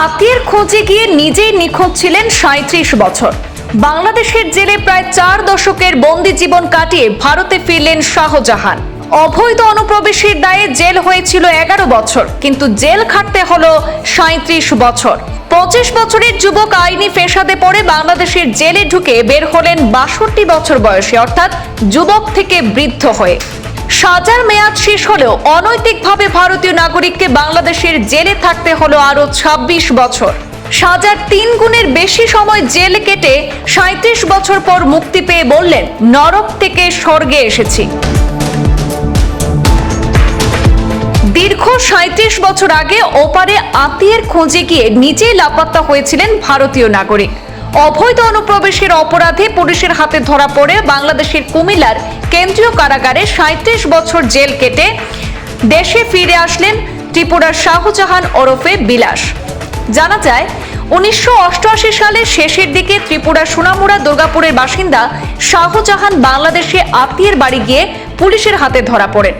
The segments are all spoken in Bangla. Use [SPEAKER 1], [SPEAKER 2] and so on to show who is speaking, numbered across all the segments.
[SPEAKER 1] আত্মীয়ের খোঁজে গিয়ে নিজেই নিখোঁজ ছিলেন সাঁত্রিশ বছর। বাংলাদেশের জেলে প্রায় চার দশকের বন্দি জীবন কাটিয়ে ভারতে ফিরলেন শাহজাহান। অবৈধ অনুপ্রবেশের দায়ে জেল হয়েছিল এগারো বছর, কিন্তু জেল খাটতে হলো সাঁত্রিশ বছর। পঁচিশ বছরের যুবক আইনি ফেসাদে পড়ে বাংলাদেশের জেলে ঢুকে বের হলেন বাষট্টি বছর বয়সে, অর্থাৎ যুবক থেকে বৃদ্ধ হয়ে। সাজার মেয়াদ শেষ হলেও অনৈতিকভাবে ভারতীয় নাগরিককে বাংলাদেশের জেলে থাকতে হলো আরও ২৬ বছর। সাজার তিন গুণের বেশি সময় জেল কেটে সাঁত্রিশ বছর পর মুক্তি পেয়ে বললেন, নরক থেকে স্বর্গে এসেছি। দীর্ঘ সাঁত্রিশ বছর আগে ওপারে আত্মীয়ের খোঁজে গিয়ে নিজেই লাপাত্তা হয়েছিলেন ভারতীয় নাগরিক। অবৈধ অনুপ্রবেশের অপরাধে পুলিশের হাতে ধরা পড়ে বাংলাদেশের কুমিল্লার কেন্দ্রীয় কারাগারে সাঁত্রিশ বছর জেল কেটে দেশে ফিরে আসলেন ত্রিপুরার শাহজাহান ওরফে বিলাস। জানা যায়, উনিশশো অষ্টআশি সালের শেষের দিকে ত্রিপুরার সোনামুড়া দুর্গাপুরের বাসিন্দা শাহজাহান বাংলাদেশে আত্মীয়ের বাড়ি গিয়ে পুলিশের হাতে ধরা পড়েন।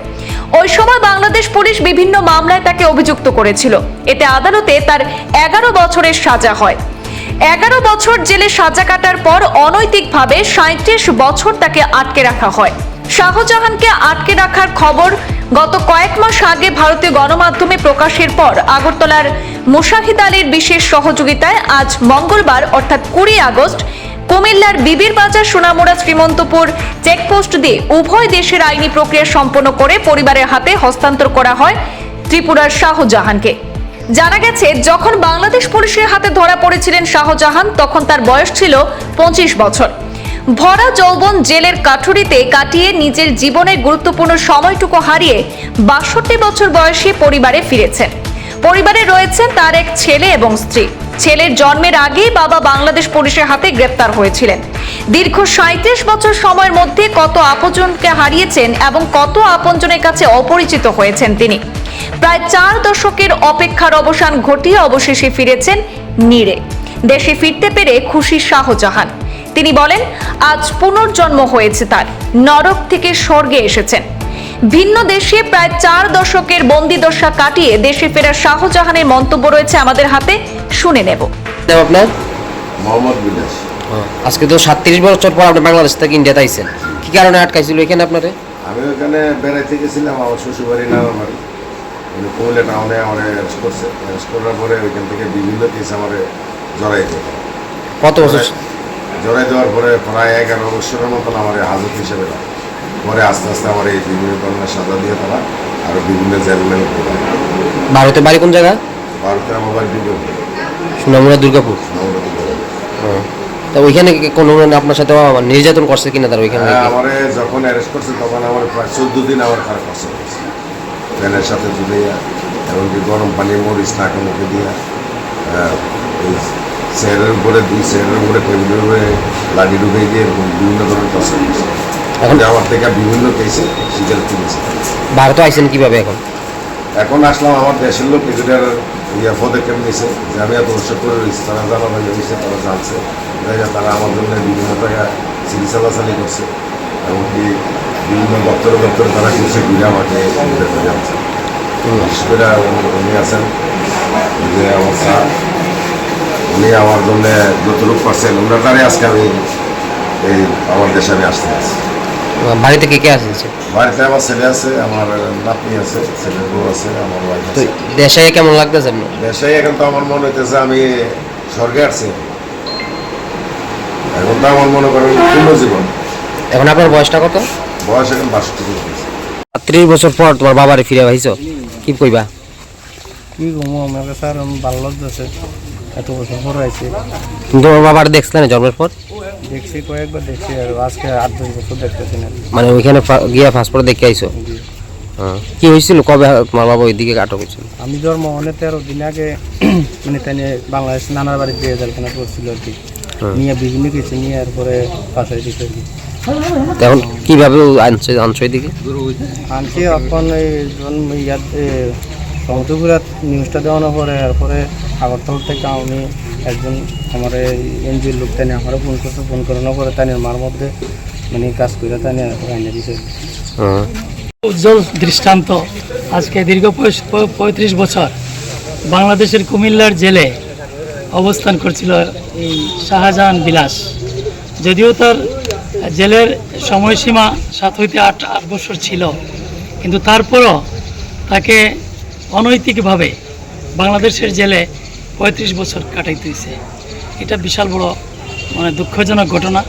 [SPEAKER 1] ওই সময় বাংলাদেশ পুলিশ বিভিন্ন মামলায় তাকে অভিযুক্ত করেছিল। এতে আদালতে তার এগারো বছরের সাজা হয়। এগারো বছর জেলে সাজা কাটার পর অনৈতিকভাবে সাঁত্রিশ বছর তাকে আটকে রাখা হয়। শাহজাহানকে আটকে রাখার খবর গত কয়েক মাস আগে ভারতীয় গণমাধ্যমে প্রকাশের পর আগরতলার মুশাহিদ আলীর বিশেষ সহযোগিতায় আজ মঙ্গলবার, অর্থাৎ কুড়ি আগস্ট, কুমিল্লার বিবির বাজার, সোনামুড়া, শ্রীমন্তপুর চেকপোস্ট দিয়ে উভয় দেশের আইনি প্রক্রিয়া সম্পন্ন করে পরিবারের হাতে হস্তান্তর করা হয় ত্রিপুরার শাহজাহানকে। জানা গেছে, যখন বাংলাদেশ পুলিশের হাতে ধরা পড়েছিলেন শাহজাহান, তখন তার বয়স ছিল পঁচিশ বছর। ভরা যৌবন জেলের কাঠুরিতে কাটিয়ে নিজের জীবনের গুরুত্বপূর্ণ সময়টুকু হারিয়ে বাষট্টি বছর বয়সে পরিবারে ফিরেছেন। পরিবারে রয়েছেন তার এক ছেলে এবং স্ত্রী। ছেলের জন্মের আগেই বাবা বাংলাদেশ পুলিশের হাতে গ্রেপ্তার হয়েছিলেন। দীর্ঘ সাঁত্রিশ বছর সময়ের মধ্যে কত আপনজনকে হারিয়েছেন এবং কত আপনজনের কাছে অপরিচিত হয়েছেন তিনি? প্রায় চার দশকের অপেক্ষার অবসান ঘটিয়ে অবশেষে ফিরেছেন নীড়ে দেশে ফিরতে পেরে খুশি শাহজাহান। তিনি বলেন আজ পুনর্জন্ম হয়েছে তার নরক থেকে স্বর্গে এসেছেন। ভিন্ন দেশে প্রায় চার দশকের বন্দিদশা কাটিয়ে দেশে ফেরা শাহজাহানের মন্তব্য রয়েছে আমাদের হাতে শুনে নেব।
[SPEAKER 2] আপনার?
[SPEAKER 3] মোহাম্মদ বিলাস
[SPEAKER 2] আজকে তো সাতত্রিশ বছর পর আপনি বাংলাদেশ থেকে ইন্ডিয়াতে আইছেন। কি কারণে আটকাইছিল এখানে আপনারে?
[SPEAKER 3] আমি ওখানে বেড়াইতে গেছিলাম আমার শ্বশুরবাড়ি না আমার। বাড়ি কুমিল্লা টাউনে আমার অ্যারেস্ট করছে। অ্যারেস্ট করার পরে ওইখান থেকে বিভিন্ন কেস আমার জড়াই দেয়
[SPEAKER 2] কত বছর?
[SPEAKER 3] জড়াই দেওয়ার পরে প্রায় এগারো বছরের মতন আমার হাজত হিসেবে পরে আস্তে আস্তে আমার এই বিভিন্ন ধরনের সাজা দিয়ে তারা আরও বিভিন্ন জেলমেল
[SPEAKER 2] ভারতে বাড়ি কোন জায়গা
[SPEAKER 3] ভারতে আমার বাড়ি
[SPEAKER 2] দুর্গাপুর।
[SPEAKER 3] আমরা দুটো
[SPEAKER 2] তা ওইখানে কোনো মানে আপনার সাথে নির্যাতন করছে কিনা তার ওইখানে
[SPEAKER 3] হ্যাঁ আমার যখন অ্যারেস্ট করছে তখন আমার প্রায় চোদ্দ দিন আমার খারাপ কষ্ট ফ্যানের সাথে জুড়ে ঝুলিয়া এমনকি গরম পানি মরিচ নাকে মুখে দিয়া এই চেয়ারের উপরে দুই চেয়ারের উপরে টেবিলের উপরে লাঠি ঢুকে দিয়ে বিভিন্ন ধরনের হয়েছে এখন? আমার থেকে বিভিন্ন কেসে স্বীকার তুলেছে
[SPEAKER 2] ভারতে আইছেন কীভাবে এখন?
[SPEAKER 3] এখন আসলাম আমার দেশের লোক কিছুটার ইয়া পদক্ষেপ নিয়েছে যে আমি এত বছর করে রয়েছি তারা জানা হয়ে গেছে তারা জানছে। তারা আমার জন্য বিভিন্ন জায়গায় চিকিৎসা চালাচালি করছে। এমনকি বিভিন্ন দপ্তরে দপ্তরে তারা করছে আমাকে ঘুরে জানছে বিশেষ করে উনি- আছেন যে আমার স্যার। উনি আমার জন্য যতটুকু করছেন ওনার দ্বারে আজকে আমি এই আমার দেশে আমি আসতে পারছি
[SPEAKER 2] বাড়িতে কে কে আসছে
[SPEAKER 3] বাড়িতে আমার ছেলে আছে আমার নাতনি আছে ছেলের বউ আছে আমার ওয়াইফ আছে।
[SPEAKER 2] দেশে কেমন লাগতেছে
[SPEAKER 3] দেশে এখন তো আমার মনে হইতেছে আমি স্বর্গে আসছি এখন তো আমার মনে করেন পূর্ণ জীবন।
[SPEAKER 2] এখন আপনার বয়সটা কত?
[SPEAKER 3] বয়স এখন বাষট্টি বছর
[SPEAKER 2] সাতত্রিশ বছর পর তোমার বাবারে ফিরে পাইছো? কি কইবা?
[SPEAKER 4] কি ঘুমো আমার কাছে আর ভালো লাগতেছে এত বছর পর আইছি।
[SPEAKER 2] তোমার বাবার দেখছিলে জন্মের পর?
[SPEAKER 4] দেখছি কয়েকবার দেখছি আর আজকে আট দশ বছর দেখতেছি না।
[SPEAKER 2] মানে ওইখানে ফা- গিয়া পাসপোর্ট দেখে আইছো? হ্যাঁ। কি হয়েছিল কবে তোমার বাবা ওইদিকে আটক হয়েছিল
[SPEAKER 4] আমি জন্ম অনেক তেরো দিন আগে মানে তাই নিয়ে বাংলাদেশ নানার বাড়ি দিয়ে জেলখানা করছিল আর কি। নিয়ে বিভিন্ন কিছু নিয়ে এরপরে পাশে দিতে আর কি
[SPEAKER 2] তো এখন কীভাবে আনছে আনছো এদিকে?
[SPEAKER 4] আনছি এখন এই ইয়াত সমুদ্রপুরাত নিউজটা দেওয়ানোর পরে এরপরে আগরতলা থেকে আমি একজন আমার এনজিওর লোক তাই আমার ফোন করছে ফোন করানোর পরে তাই মার মধ্যে মানে কাজ করে তাই আইনে দিছে।
[SPEAKER 2] হ্যাঁ।
[SPEAKER 5] উজ্জ্বল দৃষ্টান্ত আজকে দীর্ঘ পঁয়ত্রিশ বছর বাংলাদেশের কুমিল্লার জেলে অবস্থান করছিল এই শাহজাহান বিলাস। যদিও তার জেলের সময়সীমা সাত হইতে আট আট বছর ছিল। কিন্তু তারপরও তাকে অনৈতিকভাবে বাংলাদেশের জেলে পঁয়ত্রিশ বছর কাটাইতে হয়েছে এটা বিশাল বড় মানে দুঃখজনক ঘটনা।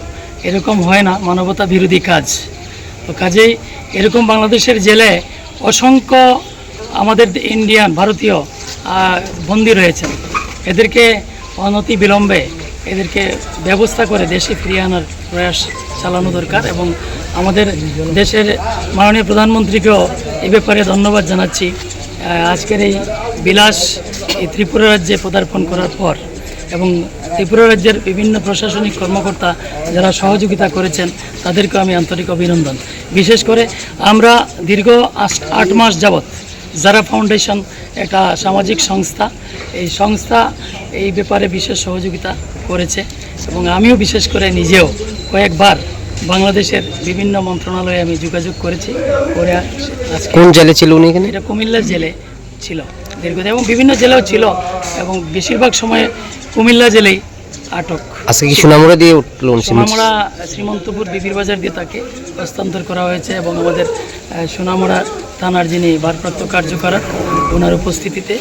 [SPEAKER 5] এরকম হয় না, মানবতা বিরোধী কাজ। তো কাজেই এরকম বাংলাদেশের জেলে অসংখ্য আমাদের ইন্ডিয়ান, ভারতীয় বন্দী রয়েছেন। এদেরকে অনতি বিলম্বে এদেরকে ব্যবস্থা করে দেশে ফিরিয়ে আনার প্রয়াস চালানো দরকার এবং আমাদের দেশের মাননীয় প্রধানমন্ত্রীকেও এ ব্যাপারে ধন্যবাদ জানাচ্ছি। আজকের এই বিলাস এই ত্রিপুরা রাজ্যে পদার্পণ করার পর এবং ত্রিপুরা রাজ্যের বিভিন্ন প্রশাসনিক কর্মকর্তা যারা সহযোগিতা করেছেন, তাদেরকেও আমি আন্তরিক অভিনন্দন। বিশেষ করে আমরা দীর্ঘ আট মাস যাবৎ যারা ফাউন্ডেশন একটা সামাজিক সংস্থা এই সংস্থা এই ব্যাপারে বিশেষ সহযোগিতা করেছে এবং আমিও বিশেষ করে নিজেও কয়েকবার বাংলাদেশের বিভিন্ন মন্ত্রণালয়ে আমি যোগাযোগ করেছি করে
[SPEAKER 2] কোন জেলে ছিল উনি এখানে?
[SPEAKER 5] এটা কুমিল্লা জেলে ছিল দীর্ঘদিন এবং বিভিন্ন জেলেও ছিল এবং বেশিরভাগ সময়ে কুমিল্লা জেলেই আটক।
[SPEAKER 2] আজকে কি সুনামুরা দিয়ে উঠল
[SPEAKER 5] সুনামুরা শ্রীমন্তপুর বিবির বাজার দিয়ে তাকে হস্তান্তর করা হয়েছে এবং আমাদের আহ, সোনামুড়া থানার যিনি ভারপ্রাপ্ত কার্যকর ওনার উপস্থিতিতে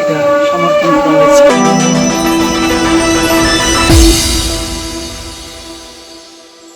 [SPEAKER 5] এটা সমর্থন করা হয়েছে।